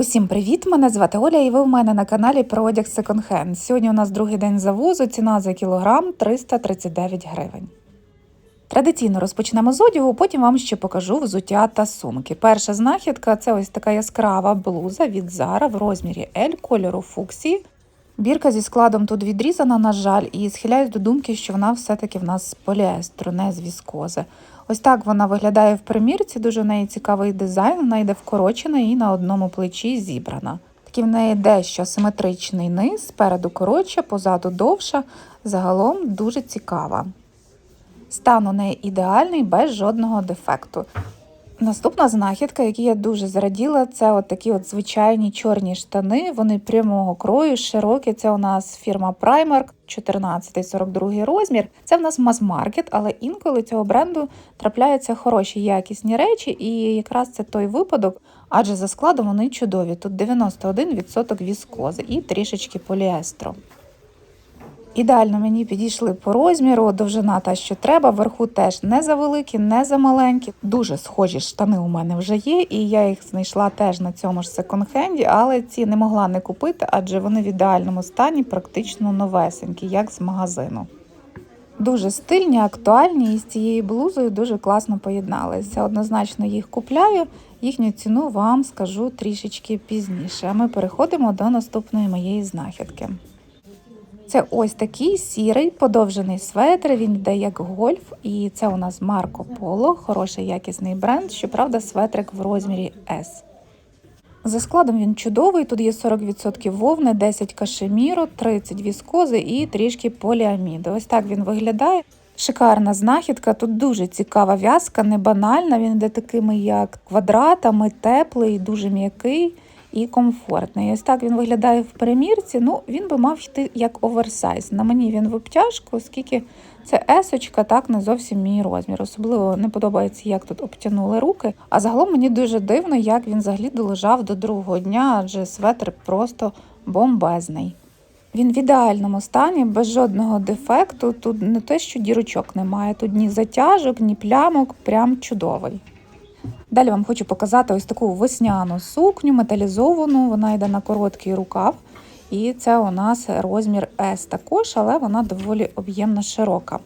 Усім привіт! Мене звати Оля, і ви в мене на каналі про одяг Hand. Сьогодні у нас другий день завозу, ціна за кілограм 339 гривень. Традиційно розпочнемо з одягу, потім вам ще покажу взуття та сумки. Перша знахідка це ось така яскрава блуза від Zara в розмірі L кольору фуксії. Бірка зі складом тут відрізана, на жаль, і схиляюсь до думки, що вона все-таки в нас з поліестру, не з віскози. Ось так вона виглядає в примірці, дуже в неї цікавий дизайн, вона йде вкорочена і на одному плечі зібрана. Такий в неї дещо симетричний низ, спереду коротша, позаду довша, загалом дуже цікава. Стан у неї ідеальний, без жодного дефекту. Наступна знахідка, якій я дуже зраділа, це от такі от звичайні чорні штани. Вони прямого крою, широкі. Це у нас фірма Primark, 14-42 розмір. Це в нас мас-маркет, але інколи цього бренду трапляються хороші якісні речі, і якраз це той випадок, адже за складом вони чудові. Тут 91% віскози і трішечки поліестру. Ідеально мені підійшли по розміру, довжина та що треба. Вверху теж не за великі, не за маленькі. Дуже схожі штани у мене вже є, і я їх знайшла теж на цьому ж секонд-хенді, але ці не могла не купити, адже вони в ідеальному стані, практично новесенькі, як з магазину. Дуже стильні, актуальні і з цією блузою дуже класно поєдналися. Однозначно їх купляю. Їхню ціну вам скажу трішечки пізніше. А ми переходимо до наступної моєї знахідки. Це ось такий сірий подовжений светр. Він йде як гольф, і це у нас Марко Поло, хороший якісний бренд. Щоправда, светрик в розмірі S. За складом він чудовий. Тут є 40% вовни, 10 кашеміру, 30 віскози і трішки поліаміди. Ось так він виглядає. Шикарна знахідка. Тут дуже цікава в'язка, не банальна. Він йде такими, як квадратами, теплий, дуже м'який і комфортний. Ось так він виглядає в перемірці. Ну, він би мав йти як оверсайз. На мені він в обтяжку, оскільки це есочка, так не зовсім мій розмір. Особливо не подобається, як тут обтянули руки. А загалом мені дуже дивно, як він взагалі долежав до другого дня, адже светр просто бомбезний. Він в ідеальному стані, без жодного дефекту. Тут не те, що дірочок немає, тут ні затяжок, ні плямок, прям чудовий. Далі вам хочу показати ось таку весняну сукню, металізовану, вона йде на короткий рукав. І це у нас розмір S також, але вона доволі об'ємно широка.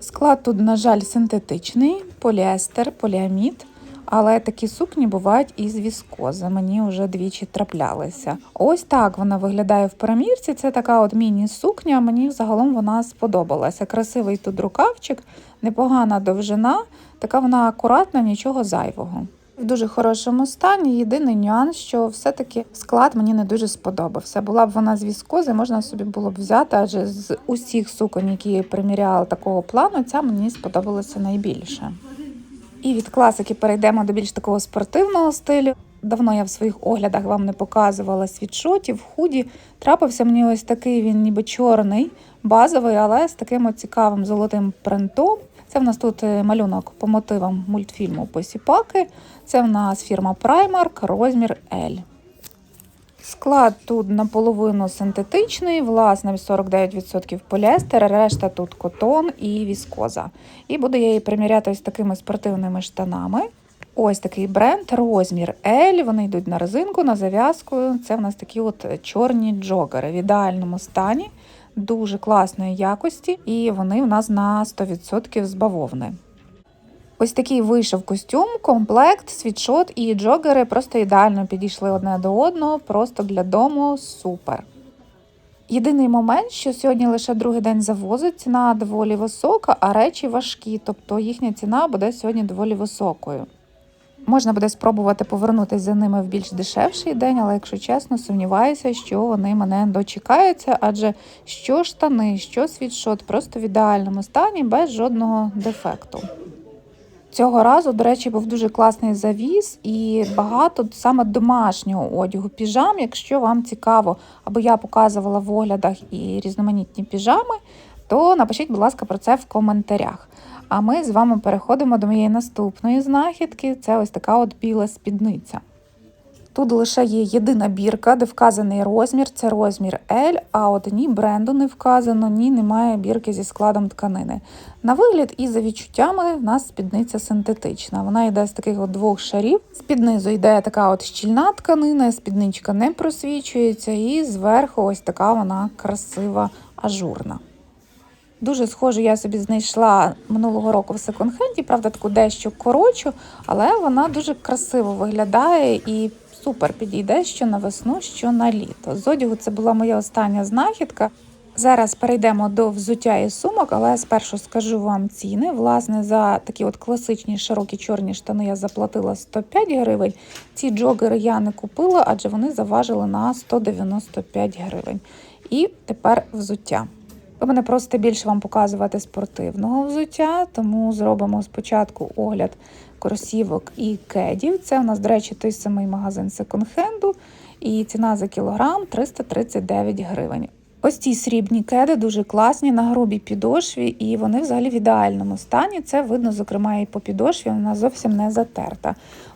Склад тут, на жаль, синтетичний, поліестер, поліамід. Але такі сукні бувають із віскози. Мені вже двічі траплялися. Ось так вона виглядає в перемірці. Це така от міні-сукня. Мені загалом вона сподобалася. Красивий тут рукавчик, непогана довжина, така вона акуратна, нічого зайвого. В дуже хорошому стані. Єдиний нюанс, що все-таки склад мені не дуже сподобався. Була б вона з віскози, можна собі було б взяти, адже з усіх суконь, які приміряла такого плану, ця мені сподобалася найбільше. І від класики перейдемо до більш такого спортивного стилю. Давно я в своїх оглядах вам не показувала світшотів, худі. Трапився мені ось такий він ніби чорний, базовий, але з таким цікавим золотим принтом. Це в нас тут е, малюнок по мотивам мультфільму Посіпаки. Це в нас фірма Primark, розмір L. Склад тут наполовину синтетичний, власне, 49% поліестер, решта тут котон і віскоза. І буду я її приміряти ось такими спортивними штанами. Ось такий бренд, розмір L. Вони йдуть на резинку, на зав'язку. Це в нас такі от чорні джогери в ідеальному стані, дуже класної якості, і вони в нас на 100% з бавовни. Ось такий вийшов костюм, комплект, світшот і джогери просто ідеально підійшли одне до одного, просто для дому супер. Єдиний момент, що сьогодні лише другий день завозу, ціна доволі висока, а речі важкі, тобто їхня ціна буде сьогодні доволі високою. Можна буде спробувати повернутися за ними в більш дешевший день, але якщо чесно, сумніваюся, що вони мене дочекаються, адже що штани, що світшот, просто в ідеальному стані без жодного дефекту. Цього разу, до речі, був дуже класний завіс і багато саме домашнього одягу піжам. Якщо вам цікаво, або я показувала в оглядах і різноманітні піжами, то напишіть, будь ласка, про це в коментарях. А ми з вами переходимо до моєї наступної знахідки. Це ось така от біла спідниця. Тут лише є єдина бірка, де вказаний розмір, це розмір L, а от ні бренду не вказано, ні немає бірки зі складом тканини. На вигляд і за відчуттями в нас спідниця синтетична. Вона йде з таких от двох шарів. З-під низу йде така от щільна тканина, спідничка не просвічується, і зверху ось така вона красива, ажурна. Дуже схожу я собі знайшла минулого року в секонд-хенді, правда, таку дещо коротшу, але вона дуже красиво виглядає і супер підійде що на весну, що на літо. З одягу це була моя остання знахідка. Зараз перейдемо до взуття і сумок, але спершу скажу вам ціни. Власне, за такі от класичні широкі чорні штани я заплатила 105 гривень. Ці джогери я не купила, адже вони заважили на 195 гривень. І тепер взуття. Ви мене просите більше вам показувати спортивного взуття, тому зробимо спочатку огляд кросівок і кедів. Це у нас, до речі, той самий магазин секонд-хенду, і ціна за кілограм 339 гривень. Ось ці срібні кеди дуже класні на грубій підошві, і вони взагалі в ідеальному стані. Це видно, зокрема, і по підошві, вона зовсім не затерта.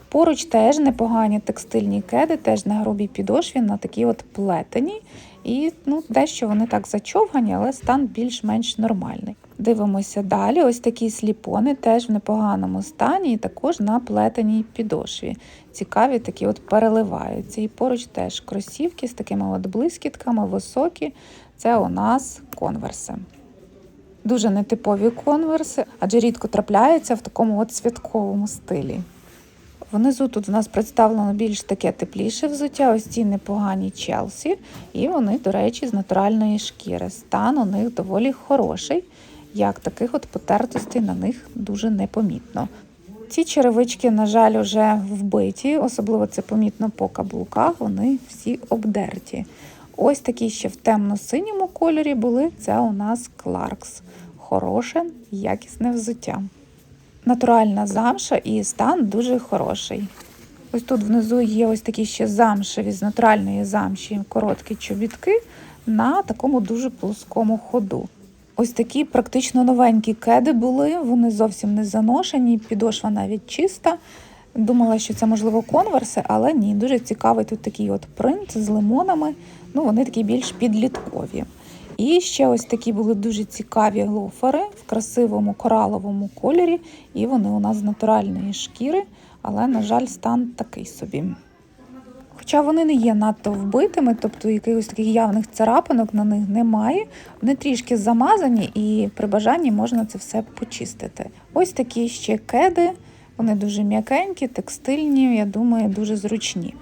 Поруч теж непогані текстильні кеди, теж на грубій підошві, на такій от плетені. І ну, дещо вони так зачовгані, але стан більш-менш нормальний. Дивимося далі. Ось такі сліпони теж в непоганому стані, і також на плетеній підошві. Цікаві такі от переливаються. І поруч теж кросівки з такими от блискітками, високі. Це у нас конверси. Дуже нетипові конверси, адже рідко трапляються в такому от святковому стилі. Внизу тут у нас представлено більш таке тепліше взуття, ось ці непогані Челсі, і вони, до речі, з натуральної шкіри. Стан у них доволі хороший, як таких от потертостей на них дуже непомітно. Ці черевички, на жаль, вже вбиті, особливо це помітно по каблуках, вони всі обдерті. Ось такі ще в темно-синьому кольорі були. Це у нас Кларкс. Хороше, якісне взуття натуральна замша і стан дуже хороший. Ось тут внизу є ось такі ще замшеві з натуральної замші короткі чобітки на такому дуже плоскому ходу. Ось такі практично новенькі кеди були, вони зовсім не заношені, підошва навіть чиста. Думала, що це можливо конверси, але ні, дуже цікавий тут такий от принт з лимонами. Ну, вони такі більш підліткові. І ще ось такі були дуже цікаві лофери в красивому кораловому кольорі, і вони у нас з натуральної шкіри, але, на жаль, стан такий собі. Хоча вони не є надто вбитими, тобто якихось таких явних царапинок на них немає. Вони трішки замазані, і при бажанні можна це все почистити. Ось такі ще кеди, вони дуже м'якенькі, текстильні, я думаю, дуже зручні.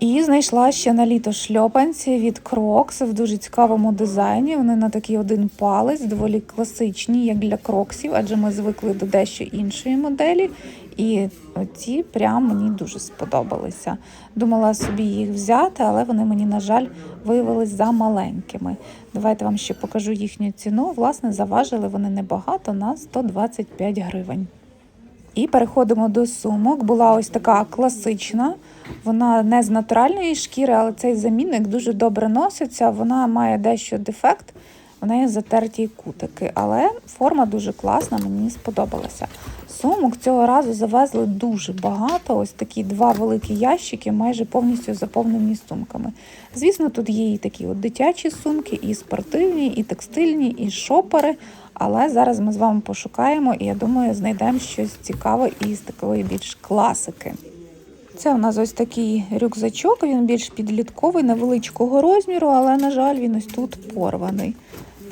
І знайшла ще на літо шльопанці від Crocs в дуже цікавому дизайні. Вони на такий один палець, доволі класичні, як для кроксів, адже ми звикли до дещо іншої моделі. І ці прям мені дуже сподобалися. Думала собі їх взяти, але вони мені, на жаль, виявились за маленькими. Давайте вам ще покажу їхню ціну. Власне, заважили вони небагато на 125 гривень. І переходимо до сумок. Була ось така класична. Вона не з натуральної шкіри, але цей замінник дуже добре носиться. Вона має дещо дефект, в неї затерті кутики, але форма дуже класна, мені сподобалася. Сумок цього разу завезли дуже багато. Ось такі два великі ящики, майже повністю заповнені сумками. Звісно, тут є і такі от дитячі сумки, і спортивні, і текстильні, і шопери. Але зараз ми з вами пошукаємо і я думаю, знайдемо щось цікаве із такої більш класики. Це у нас ось такий рюкзачок, він більш підлітковий, невеличкого розміру, але, на жаль, він ось тут порваний.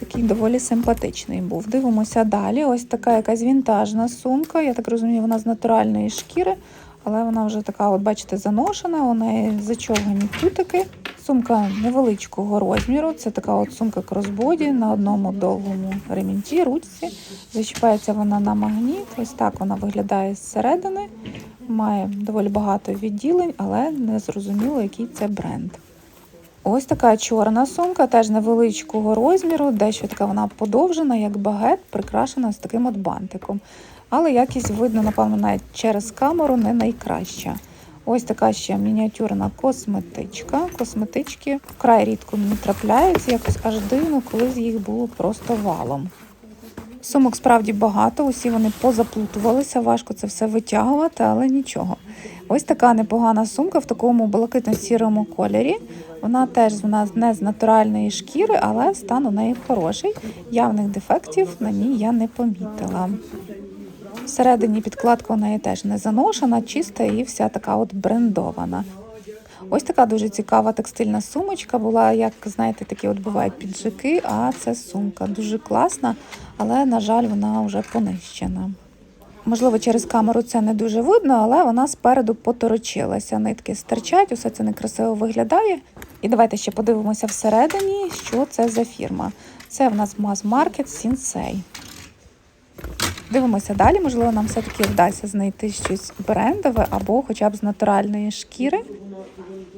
Такий доволі симпатичний був. Дивимося далі. Ось така якась вінтажна сумка. Я так розумію, вона з натуральної шкіри, але вона вже така, от бачите, заношена, у неї зачовгані кутики. Сумка невеличкого розміру. Це така от сумка кросбоді на одному довгому ремінці, ручці. Зачіпається вона на магніт. Ось так вона виглядає зсередини. Має доволі багато відділень, але не зрозуміло, який це бренд. Ось така чорна сумка, теж невеличкого розміру, дещо така вона подовжена, як багет, прикрашена з таким от бантиком. Але якість видно, напевно, навіть через камеру не найкраща. Ось така ще мініатюрна косметичка. Косметички вкрай рідко мені трапляються, якось аж дивно, коли їх було просто валом. Сумок справді багато, усі вони позаплутувалися, важко це все витягувати, але нічого. Ось така непогана сумка в такому блакитно-сірому кольорі. Вона теж вона не з натуральної шкіри, але стан у неї хороший. Явних дефектів на ній я не помітила. Всередині підкладка у неї теж не заношена, чиста і вся така от брендована. Ось така дуже цікава текстильна сумочка була, як знаєте, такі от бувають піджаки, а це сумка. Дуже класна, але, на жаль, вона вже понищена. Можливо, через камеру це не дуже видно, але вона спереду поторочилася. Нитки стирчать, усе це некрасиво виглядає. І давайте ще подивимося всередині, що це за фірма. Це в нас мас-маркет Сінсей. Дивимося далі, можливо, нам все-таки вдасться знайти щось брендове або хоча б з натуральної шкіри.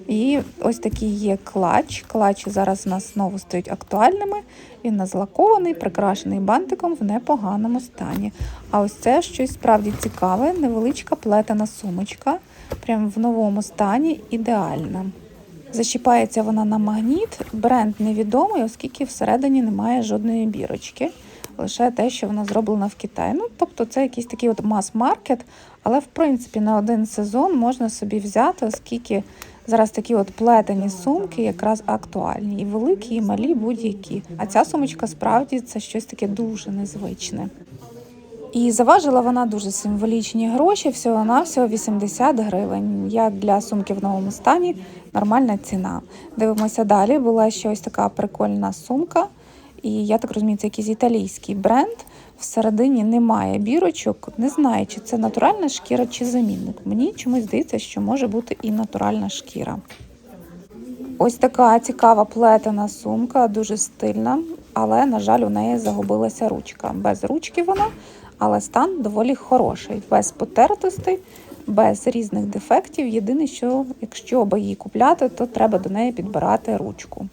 І ось такий є клач. Клачі зараз у нас знову стають актуальними. Він назлакований, прикрашений бантиком в непоганому стані. А ось це щось справді цікаве, невеличка плетена сумочка, прям в новому стані, ідеальна. Защіпається вона на магніт. Бренд невідомий, оскільки всередині немає жодної бірочки. Лише те, що вона зроблена в Китаї. Ну, тобто це якийсь такий от мас-маркет, але в принципі на один сезон можна собі взяти, оскільки зараз такі от плетені сумки якраз актуальні. І великі, і малі, будь-які. А ця сумочка справді це щось таке дуже незвичне. І заважила вона дуже символічні гроші, всього на всього 80 гривень. Як для сумки в новому стані, нормальна ціна. Дивимося далі. Була ще ось така прикольна сумка. І я так розумію, це якийсь італійський бренд. Всередині немає бірочок. Не знаю, чи це натуральна шкіра, чи замінник. Мені чомусь здається, що може бути і натуральна шкіра. Ось така цікава плетена сумка, дуже стильна, але, на жаль, у неї загубилася ручка. Без ручки вона, але стан доволі хороший, без потертостей, без різних дефектів. Єдине, що якщо би її купляти, то треба до неї підбирати ручку.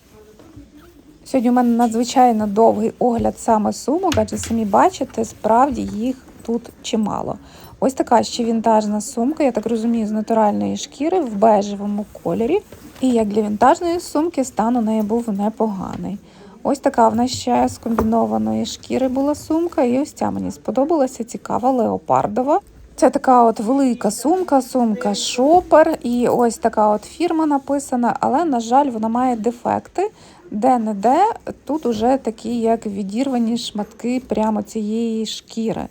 Сьогодні у мене надзвичайно довгий огляд саме сумок, адже самі бачите, справді їх тут чимало. Ось така ще вінтажна сумка, я так розумію, з натуральної шкіри в бежевому кольорі. І як для вінтажної сумки, стан у неї був непоганий. Ось така в нас ще з комбінованої шкіри була сумка, і ось ця мені сподобалася цікава леопардова. Це така от велика сумка, сумка шопер, і ось така от фірма написана, але, на жаль, вона має дефекти. Де-не-де тут уже такі, як відірвані шматки прямо цієї шкіри,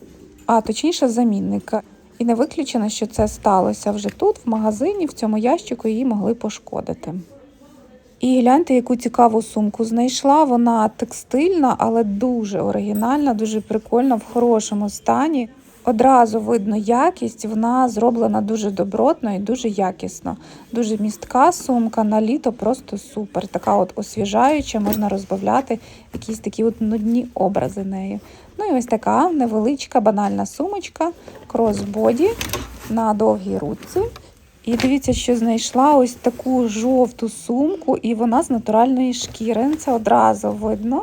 а точніше замінника. І не виключено, що це сталося вже тут, в магазині, в цьому ящику її могли пошкодити. І гляньте, яку цікаву сумку знайшла. Вона текстильна, але дуже оригінальна, дуже прикольна, в хорошому стані. Одразу видно якість, вона зроблена дуже добротно і дуже якісно. Дуже містка сумка на літо просто супер. Така от освіжаюча, можна розбавляти якісь такі от нудні образи нею. Ну і ось така невеличка банальна сумочка, кросбоді на довгій ручці. І дивіться, що знайшла ось таку жовту сумку, і вона з натуральної шкіри. Це одразу видно.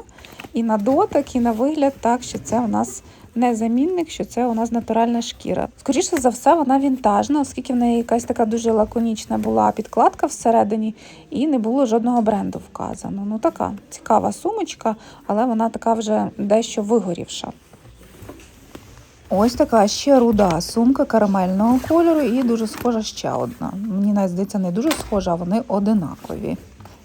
І на дотик, і на вигляд, так що це у нас не замінник, що це у нас натуральна шкіра. Скоріше за все, вона вінтажна, оскільки в неї якась така дуже лаконічна була підкладка всередині, і не було жодного бренду вказано. Ну така цікава сумочка, але вона така вже дещо вигорівша. Ось така ще руда сумка карамельного кольору і дуже схожа ще одна. Мені навіть здається, не дуже схожа, а вони одинакові.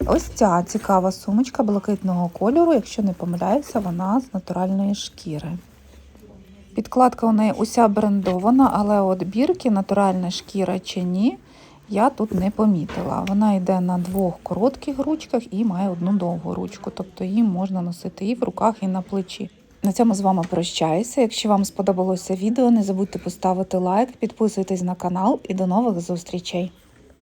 Ось ця цікава сумочка блакитного кольору, якщо не помиляюся, вона з натуральної шкіри. Підкладка у неї уся брендована, але от бірки, натуральна шкіра чи ні, я тут не помітила. Вона йде на двох коротких ручках і має одну довгу ручку, тобто її можна носити і в руках, і на плечі. На цьому з вами прощаюся. Якщо вам сподобалося відео, не забудьте поставити лайк, підписуйтесь на канал і до нових зустрічей.